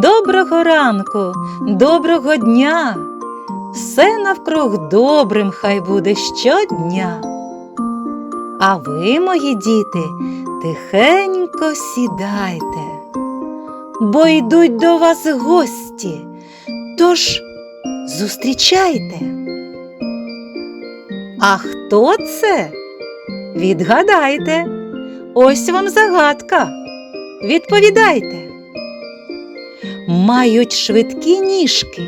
Доброго ранку, доброго дня. Все навкруг добрим хай буде щодня. А ви, мої діти, тихенько сідайте, бо йдуть до вас гості, тож зустрічайте. А хто це? Відгадайте. Ось вам загадка. Відповідайте. Мають швидкі ніжки,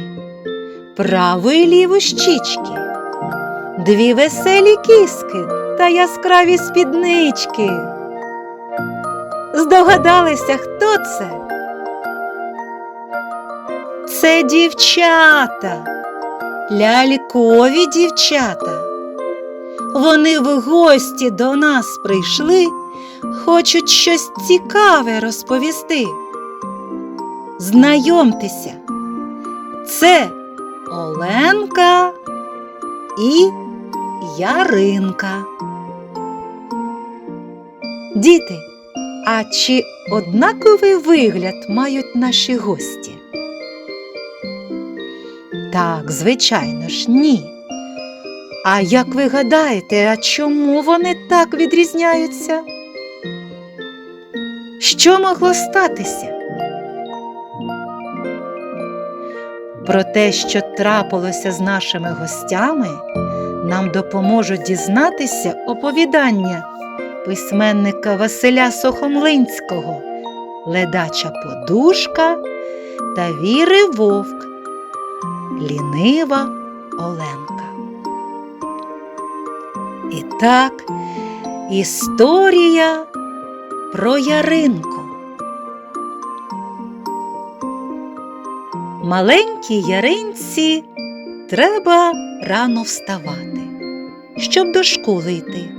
праву і ліву щічки, дві веселі кіски та яскраві спіднички. Здогадалися, хто це? Це дівчата, лялькові дівчата. Вони в гості до нас прийшли, хочуть щось цікаве розповісти. Знайомтеся, це Оленка і Яринка. Діти, а чи однаковий вигляд мають наші гості? Так, звичайно ж, ні. А як ви гадаєте, а чому вони так відрізняються? Що могло статися? Про те, що трапилося з нашими гостями, нам допоможуть дізнатися оповідання письменника Василя Сухомлинського, ледача подушка та віри вовк, лінива Оленка. І так, історія про Яринку. Маленькій яринці треба рано вставати, щоб до школи йти.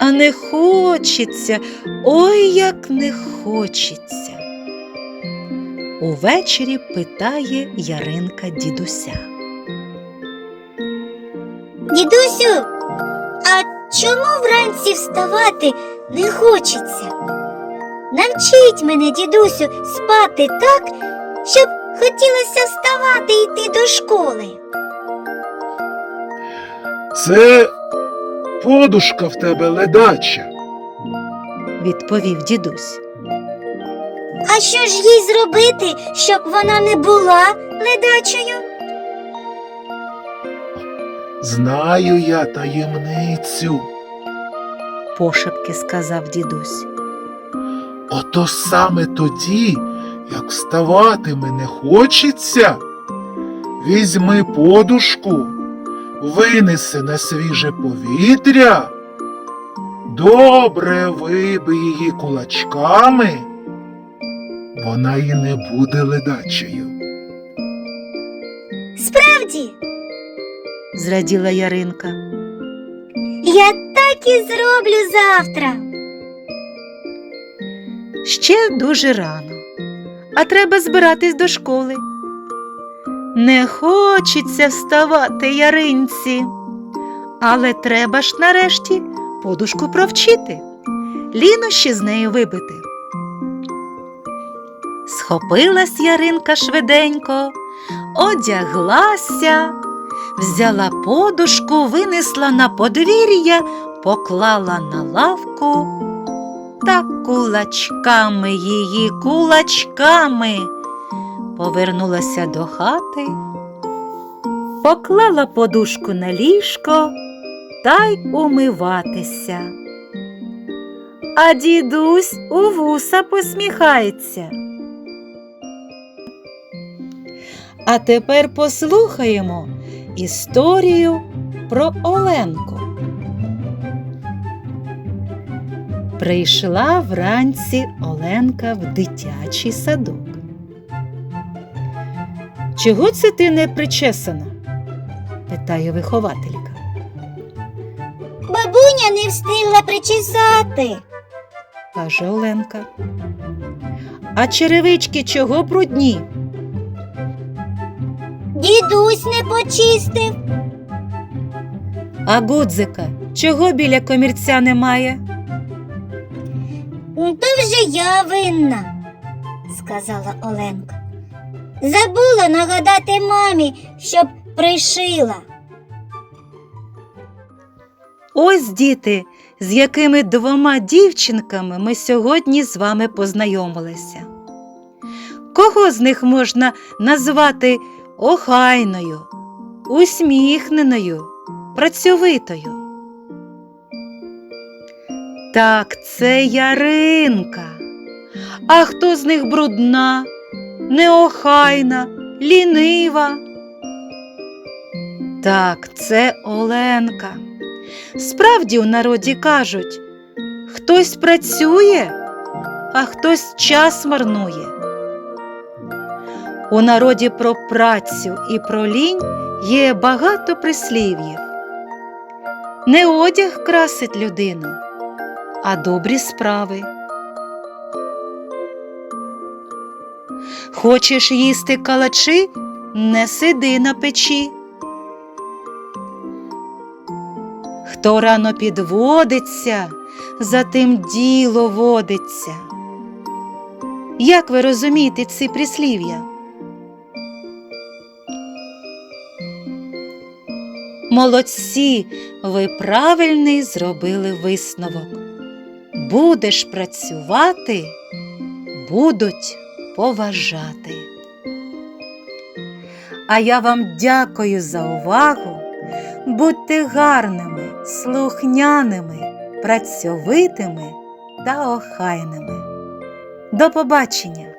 А не хочеться, ой як не хочеться. Увечері питає Яринка дідуся. Дідусю, а чому вранці вставати не хочеться? Навчіть мене, дідусю, спати так, щоб хотілося вставати і йти до школи. Це подушка в тебе ледача. відповів дідусь. А що ж їй зробити, щоб вона не була ледачою? Знаю я таємницю. пошепки сказав дідусь. Ото саме тоді, як вставатиме не хочеться, візьми подушку, винеси на свіже повітря, добре вибий її кулачками, вона і не буде ледачою. Справді, Зраділа Яринка. я так і зроблю завтра. Ще дуже рано, а треба збиратись до школи. Не хочеться вставати яринці, але треба ж нарешті подушку провчити, лінощі з нею вибити. Схопилась Яринка швиденько, одяглася, взяла подушку, винесла на подвір'я, поклала на лавку та кулачками її кулачками повернулася до хати, поклала подушку на ліжко та й умиватися. А дідусь у вуса посміхається. А тепер послухаємо історію про Оленку. Прийшла вранці Оленка в дитячий садок. Чого це ти не причесана? питає вихователька. Бабуня не встигла причесати. каже Оленка. А черевички чого брудні? Дідусь не почистив. А гудзика чого біля комірця немає? То вже я винна, сказала Оленка. Забула нагадати мамі, щоб пришила. Ось діти, з якими двома дівчинками ми сьогодні з вами познайомилися. Кого з них можна назвати охайною, усміхненою, працьовитою? Так, це Яринка. А хто з них брудна, неохайна, лінива? Так, це Оленка. Справді у народі кажуть, хтось працює, а хтось час марнує. У народі про працю і про лінь є багато прислів'їв. Не одяг красить людину, а добрі справи. Хочеш їсти калачі, не сиди на печі. Хто рано підводиться, за тим діло водиться. Як ви розумієте ці прислів'я? Молодці, ви правильний зробили висновок. Будеш працювати, будуть поважати. А я вам дякую за увагу. Будьте гарними, слухняними, працьовитими та охайними. До побачення!